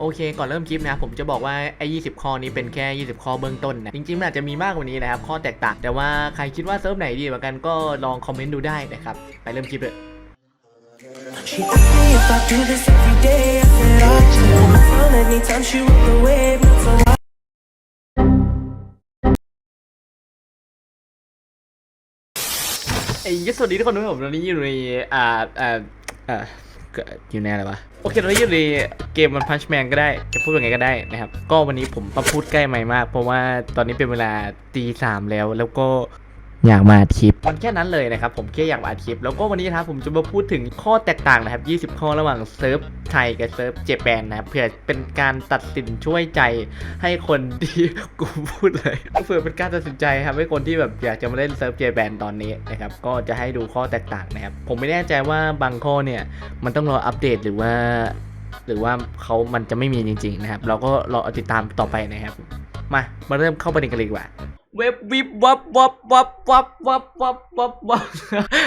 โอเค ก่อนเริ่มคลิปนะครับผมจะบอกว่าไอ้20ข้อนี้เป็นแค่ 20 ข้อเบื้องต้นนะจริงๆมันอาจจะมีมากกว่านี้นะครับข้อแตกต่าง แต่ว่าใครคิดว่าเซิร์ฟไหนดีกว่ากันก็ลองคอมเมนต์ดูได้นะครับไปเริ่มคลิปเลย She asked me if I do this every day. I said I do. On my phone anytime she walk away. Not so I ไอ้ยสวัสดีทุกคนด้วยผมตอนนี้อยู่ในอ่าอ่าอ่า ก็อยู่ในอะไรวะโอเคตอนนี้อยู่ในเกมมันพันช์แมนก็ได้ จะพูดยังไงก็ได้นะครับ ก็วันนี้ผมมาพูดใกล้ไม่มาก เพราะว่าตอนนี้เป็นเวลาตีสามแล้ว แล้วก็ อยากมาอัดคลิป มันแค่นั้นเลยนะครับ ผมแค่อยากมาอัดคลิป แล้วก็วันนี้นะครับผมจะมาพูดถึงข้อแตกต่างนะครับ 20 ข้อระหว่างเซิร์ฟไทยกับเซิร์ฟเจแปนนะครับเพื่อเป็นการตัดสินช่วยใจให้คนที่กูพูดเลยเพื่อเป็นการตัดสินใจครับให้คนที่แบบอยากจะมาเล่นเซิร์ฟเจแปนตอนนี้นะครับก็จะให้ดูข้อแตกต่างนะครับผมไม่แน่ใจว่าบางข้อเนี่ยมันต้องรออัปเดตหรือว่า หรือว่าเขามันจะไม่มีจริง ๆ นะครับ เราก็รอติดตามต่อไปนะครับมามาเริ่มเข้าประเด็นกันเลยดีกว่า เว็บวิบวับวับวับวับวับวับวับวับ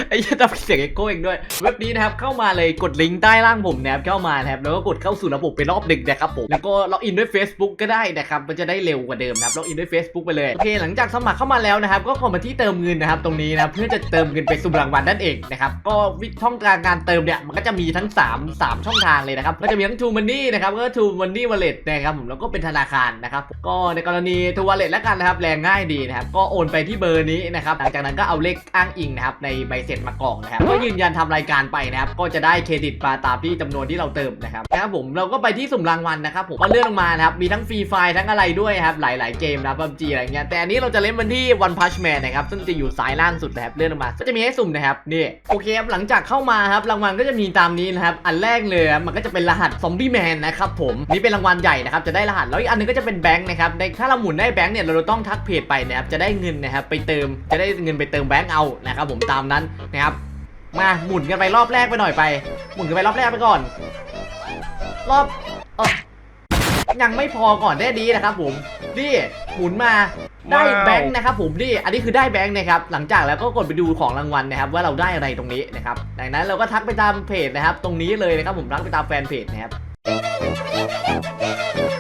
ไอ้เหี้ยทำเสียงเอ็กโก้เองด้วย เว็บนี้นะครับเข้ามาเลยกดลิงก์ใต้ล่างผมนะครับเข้ามานะครับแล้วก็กดเข้าสู่ระบบไปรอบหนึ่งนะครับผมแล้วก็ล็อกอินด้วย Facebook ก็ได้นะครับมันจะได้เร็วกว่าเดิมนะครับล็อกอินด้วย Facebook ไปเลยโอเคหลังจากสมัครเข้ามาแล้วนะครับก็กดมาที่เติมเงินนะครับตรงนี้นะเพื่อจะเติมเงินไปสุ่มรางวัลนั่นเองนะครับก็วิธีช่องทางการเติมเนี่ยมันก็จะมีทั้ง 3 3 ช่องทางเลยนะครับก็จะมีทั้ง True Money นะครับก็ True Money Wallet นะครับผมแล้วก็เป็นธนาคารนะครับก็ในกรณี True Wallet แล้วกันนะครับแรงง่ายดีนะครับก็โอนไปที่เบอร์นี้นะครับหลังจากนั้นก็เอาเลขอ้างอิงนะครับในใบเสร็จมากรอกนะครับก็ยืนยันทำรายการไปนะครับก็จะได้เครดิตมาตามที่จำนวนที่เราเติมนะครับนะครับผมเราก็ไปที่สุ่มรางวัลนะครับผมก็เลื่อนลงมานะครับมีทั้งฟรีไฟล์ทั้งอะไรด้วยครับหลาย ๆ เกมนะพับจีอะไรเงี้ยแต่อันนี้เราจะเล่นมันที่ One Punch Man นะครับซึ่งจะอยู่ซ้ายล่างสุดนะครับเลื่อนลงมาก็จะมีให้สุ่มนะครับนี่โอเคครับหลังจากเข้ามาครับรางวัลก็จะมีตามนี้นะครับอันแรกเลยมันก็จะเป็นรหัสซอมบี้แมนนะครับผมนี่เป็นรางวัลใหญ่นะครับจะได้รหัสแล้วอีกอันนึงก็จะเป็นแบงค์นะครับถ้าเราหมุนได้แบงค์เนี่ยเราต้องทักเพจไปนะครับจะได้เงินนะครับไปเติมจะได้เงินไปเติมแบงค์เอานะครับผมตามนั้นนะครับมาหมุนกันไปรอบแรกไปหน่อยไป หมุนกันไปรอบแรกไปก่อน รอบเออยังไม่พอก่อนได้ดีนะครับผมนี่หมุนมาได้ว้าวแบงค์นะครับผมนี่อันนี้คือได้แบงค์นะครับหลังจากแล้วก็กดไปดูของรางวัลนะครับ ว่าเราได้อะไรตรงนี้นะครับดังนั้นเราก็ทักไปตามเพจนะครับ ตรงนี้เลยนะครับผมทักไปตามแฟนเพจนะครับโอ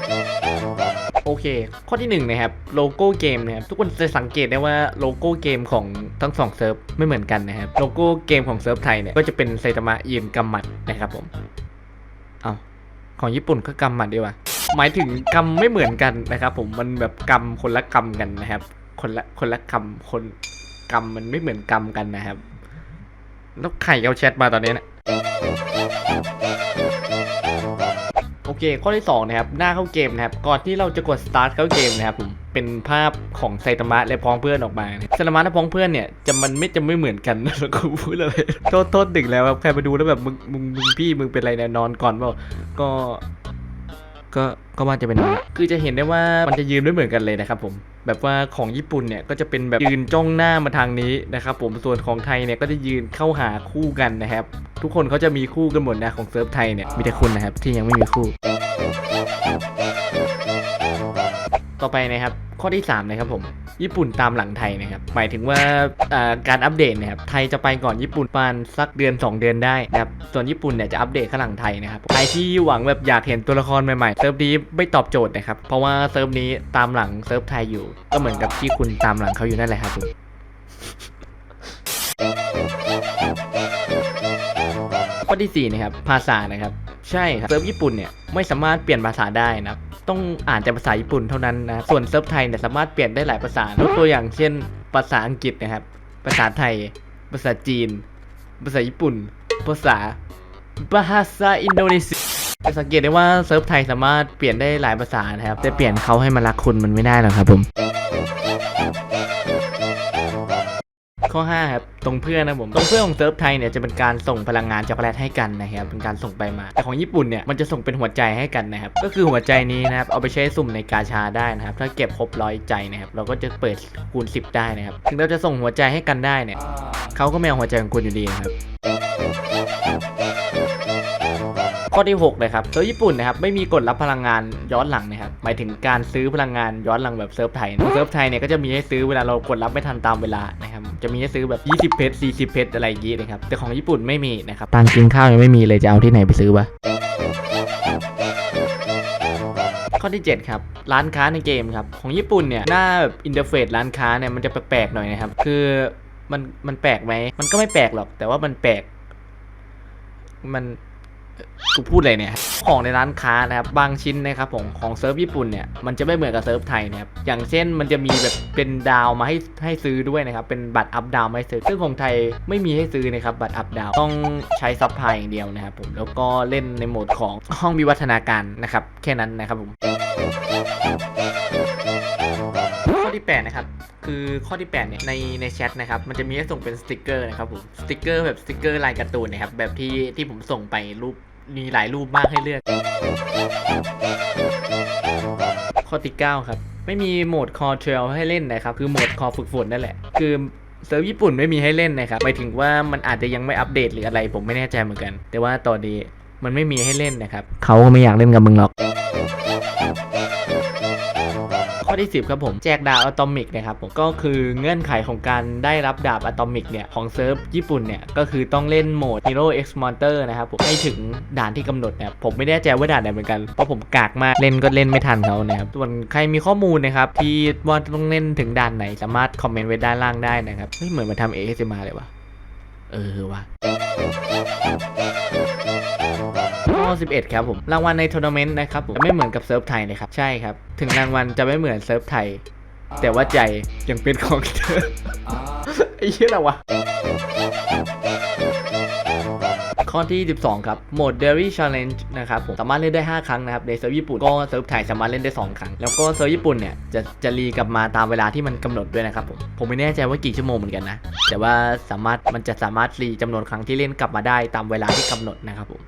เค ข้อที่หนึ่งนะครับโลโก้เกมนะครับทุกคนจะสังเกตได้ว่าโลโก้เกมของทั้งสองเซิร์ฟไม่เหมือนกันนะครับโลโก้เกมของเซิร์ฟไทยเนี่ยก็จะเป็นไซตามะยืนกำหมัดนะครับผมเอาของญี่ปุ่นก็กำหมัดดีกว่าหมายถึงกำไม่เหมือนกันนะครับ ผมมันแบบกำคนละกำกันนะครับ คนละคนละกำคนกำมันไม่เหมือนกำกันนะครับ แล้วใครเอาแชทมาตอนนี้นะ โอเคข้อที่2นะครับหน้าเข้าเกมนะครับก่อนที่เราจะกด start เข้าเกมนะครับผมเป็นภาพของไซตามะและพ้องเพื่อนออกมาไซตามะและพ้องเพื่อนเนี่ยจะมันไม่จะไม่เหมือนกันนะแล้วก็พูดอะไรโทษโทษดึกแล้วครับใครมาดูแล้วแบบมึงมึงมึงพี่มึงเป็นอะไรเนี่ยนอนก่อนเปล่าก็ก็ก็ว่าจะเป็นนอนคือจะเห็นได้ว่ามันจะยืนไม่เหมือนกันเลยนะครับผม แบบว่าของญี่ปุ่นเนี่ยก็จะเป็นแบบยืนจ้องหน้ามาทางนี้นะครับผมส่วนของไทยเนี่ยก็จะยืนเข้าหาคู่กันนะครับ ทุกคนเขาจะมีคู่กันหมดนะของเซิร์ฟไทยเนี่ยมีแต่คุณนะครับที่ยังไม่มีคู่ ต่อไปนะครับข้อที่3นะครับผมญี่ปุ่นตามหลังไทยนะครับหมายถึงว่าอ่าการอัปเดตนะครับไทยจะไปก่อนญี่ปุ่นประมาณสักเดือน 2 เดือนได้นะครับส่วนญี่ปุ่นเนี่ยจะอัปเดตข้างหลังไทยนะครับใครที่หวังแบบอยากเห็นตัวละครใหม่ๆเซิร์ฟนี้ไม่ตอบโจทย์นะครับเพราะว่าเซิร์ฟนี้ตามหลังเซิร์ฟไทยอยู่ก็เหมือนกับที่คุณตามหลังเขาอยู่นั่นแหละครับผมข้อที่4นะครับภาษานะครับใช่ครับเซิร์ฟญี่ปุ่นเนี่ยไม่สามารถเปลี่ยนภาษาได้นะครับ ต้องอ่านแต่ภาษาญี่ปุ่นเท่านั้นนะส่วนเซิร์ฟไทยเนี่ยสามารถเปลี่ยนได้หลายภาษายกตัวอย่างเช่น ภาษาอังกฤษนะครับ ภาษาไทย ภาษาจีน ภาษาญี่ปุ่น ภาษาภาษาอินโดนีเซียจะสังเกตได้ว่าเซิร์ฟไทยสามารถเปลี่ยนได้หลายภาษานะครับแต่เปลี่ยนเขาให้มารักคุณมันไม่ได้หรอกครับผม ข้อ5ครับตรงเพื่อนนะผมตรงเพื่อนของเซิร์ฟไทยเนี่ยจะเป็นการส่งพลังงานจากแพลตให้กันนะครับเป็นการส่งไปมา แต่ของญี่ปุ่นเนี่ยมันจะส่งเป็นหัวใจให้กันนะครับก็คือหัวใจนี้นะครับเอาไปใช้สุ่มในกาชาได้นะครับถ้าเก็บครบร้อยใจนะครับเราก็จะเปิดคูณ 10 ได้นะครับถึงเราจะส่งหัวใจให้กันได้เนี่ยเขาก็ไม่เอาหัวใจของคุณอยู่ดีนะครับ ข้อที่6เลยครับเซิร์ฟญี่ปุ่นนะครับไม่มีกฎรับพลังงานย้อนหลังนะครับหมายถึงการซื้อพลังงานย้อนหลังแบบเซิร์ฟไทยนะเซิร์ฟไทยเนี่ยก็จะมีให้ซื้อเวลาเรากดรับไม่ทันตามเวลานะครับจะมีให้ซื้อแบบ 20 เพชร 40 เพชรอะไรอย่างงี้นะครับแต่ของญี่ปุ่นไม่มีนะครับตังกินข้าวยังไม่มีเลยจะเอาที่ไหนไปซื้อวะข้อที่ 7 ครับ ร้านค้าในเกมครับ ของญี่ปุ่นเนี่ยหน้าแบบอินเทอร์เฟซร้านค้าเนี่ยมันจะแปลกๆหน่อยนะครับ คือมันมันแปลกไหม มันก็ไม่แปลกหรอก แต่ว่ามันแปลก มันเอ่อ กูพูดอะไรเนี่ยของในร้านค้านะครับบางชิ้นนะครับผมของเซิร์ฟญี่ปุ่นเนี่ยมันจะไม่เหมือนกับเซิร์ฟไทยนะครับอย่างเช่นมันจะมีแบบเป็นดาวมาให้ให้ซื้อด้วยนะครับเป็นบัตรอัพดาวมาให้ซื้อซึ่งของไทยไม่มีให้ซื้อนะครับบัตรอัพดาวต้องใช้ซับไพลายอย่างเดียวนะครับผมแล้วก็เล่นในโหมดของห้องวิวัฒนาการนะครับแค่นั้นนะครับผม ที่8นะครับคือข้อที่8เนี่ยในในแชทนะครับมันจะมีให้ส่งเป็นสติกเกอร์นะครับผมสติกเกอร์แบบสติกเกอร์ลายการ์ตูนนะครับแบบที่ที่ผมส่งไปรูปมีหลายรูปมากให้เลือก ข้อที่ 9 ครับ ไม่มีโหมดคอเทรลให้เล่นนะครับ คือโหมดคอฝึกฝนนั่นแหละ คือเซิร์ฟญี่ปุ่นไม่มีให้เล่นนะครับหมายถึงว่ามันอาจจะยังไม่อัปเดตหรืออะไร ผมไม่แน่ใจเหมือนกัน แต่ว่าตอนนี้มันไม่มีให้เล่นนะครับ เขาก็ไม่อยากเล่นกับมึงหรอก อที่ 10 ครับผม แจกดาบอะตอมิกนะครับผมก็คือเงื่อนไขของการได้รับดาบอะตอมิกเนี่ยของเซิร์ฟญี่ปุ่นเนี่ยก็คือต้องเล่นโหมด Hero X Monster นะครับผมให้ถึงด่านที่กำหนดนะครับผมไม่แน่ใจว่าด่านไหนเหมือนกันเพราะผมกากมากเล่นก็เล่นไม่ทันเขานะครับส่วนใครมีข้อมูลนะครับที่ว่าต้องเล่นถึงด่านไหนสามารถคอมเมนต์ไว้ด้านล่างได้นะครับเฮ้ยเหมือนมาทำ ASMR เลยวะ เออว่ะข้อ11 ครับผม รางวัลในทัวร์นาเมนต์นะครับผมไม่เหมือนกับเซิร์ฟไทยนะครับ ใช่ครับ ถึงรางวัลจะไม่เหมือนเซิร์ฟไทย แต่ว่าใจยังเป็นของเธอไอ้เหี้ยอะไรวะ ข้อที่ 12 ครับ โหมด Dairy Challenge นะครับผมสามารถเล่นได้ 5 ครั้งนะครับในเซิร์ฟญี่ปุ่น ก็เซิร์ฟไทยสามารถเล่นได้ 2 ครั้ง แล้วก็เซิร์ฟญี่ปุ่นเนี่ยจะจะรีกลับมาตามเวลาที่มันกำหนดด้วยนะครับผมผมไม่แน่ใจว่ากี่ชั่วโมงเหมือนกันนะแต่ว่าสามารถมันจะสามารถรีจำนวนครั้งที่เล่นกลับมาได้ตามเวลาที่กำหนดนะครับผม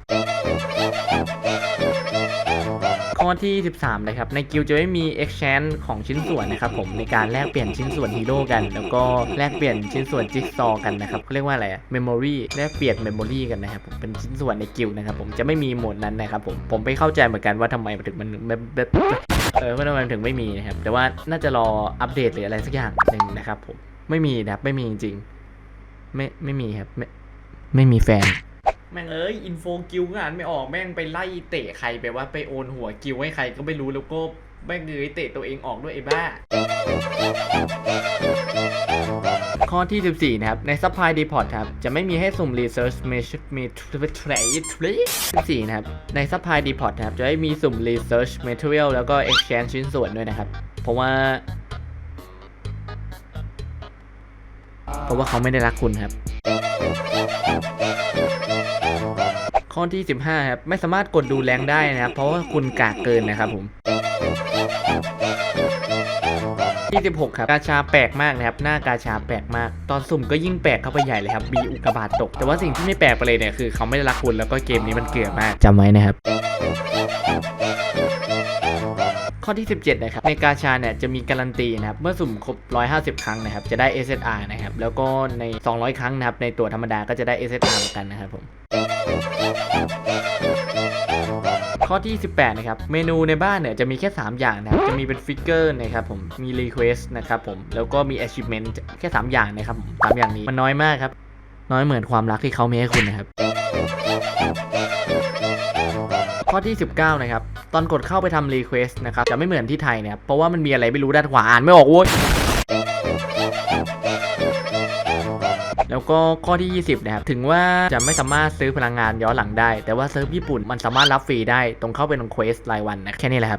ข้อที่ 13นะครับ ในกิลจะไม่มี exchange ของชิ้นส่วนนะครับผมในการแลกเปลี่ยนชิ้นส่วนฮีโร่กัน แล้วก็แลกเปลี่ยนชิ้นส่วนจิ๊กซอว์กันนะครับเขาเรียกว่าอะไรอะ memory แลกเปลี่ยน memory กันนะครับผมเป็นชิ้นส่วนในกิลนะครับผมจะไม่มีโหมดนั้นนะครับผมผมไม่เข้าใจเหมือนกันว่าทำไมถึงมันแบบเออว่าทำไมถึงไม่มีนะครับแต่ว่าน่าจะรออัปเดตหรืออะไรสักอย่างหนึ่งนะครับผมไม่มีนะครับไม่มีจริงๆไม่ไม่มีครับไม่ไม่มีแฟน แม่งเอ้ยอินโฟกิลงานไม่ออกแม่งไปไล่เตะใครไปว่าไปโอนหัวกิลให้ใครก็ไม่รู้แล้วก็แม่งเอ้ยเตะตัวเองออกด้วยไอ้บ้า ข้อที่ 14 นะครับ ใน Supply Depot ครับ จะไม่มีให้สุ่ม Research m e t r a 14 นะครับ ใน Supply Depot ครับ จะไม่มีสุ่ม Research Material แล้วก็ Exchange ชิ้นส่วนด้วยนะครับ เพราะว่า เพราะว่าเขาไม่ได้รักคุณครับ ข้อที่ 15ครับไม่สามารถกดดูแรงได้นะครับ เพราะว่าคุณกากเกินนะครับผมที่16ครับกาชาแปลกมากนะครับหน้ากาชาแปลกมาก ตอนสุ่มก็ยิ่งแปลกเข้าไปใหญ่เลยครับมีอุกกาบาตตก แต่ว่าสิ่งที่ไม่แปลกไปเลยเนี่ยคือเขาไม่ได้รักคุณแล้วก็เกมนี้มันเกลือมากจำไว้นะครับ ข้อที่ 17 นะครับ ในกาชาเนี่ยจะมีการันตีนะครับ เมื่อสุ่มครบ 150 ครั้งนะครับ จะได้ SSR นะครับ แล้วก็ใน 200 ครั้งนะครับ ในตัวธรรมดาก็จะได้ SSR เหมือนกันนะครับผมข้อที่ 18 นะครับ เมนูในบ้านเนี่ยจะมีแค่ 3 อย่างนะครับ จะมีเป็นฟิกเกอร์นะครับผม มีรีเควสนะครับผม แล้วก็มี achievement แค่ 3 อย่างนะครับผมสามอย่างนี้มันน้อยมากครับ น้อยเหมือนความรักที่เขามีให้คุณนะครับ ข้อที่ 19 นะครับ ตอนกดเข้าไปทำรีเควสต์นะครับ จะไม่เหมือนที่ไทยเนี่ยเพราะว่ามันมีอะไรไม่รู้ด้านขวาอ่านไม่ออกโว้ยแล้วก็ข้อที่ 20 นะครับ ถึงว่าจะไม่สามารถซื้อพลังงานย้อนหลังได้ แต่ว่าเซิร์ฟญี่ปุ่นมันสามารถรับฟรีได้ตรงเข้าไปตรงเควสรายวันนะแค่นี้แหละครับ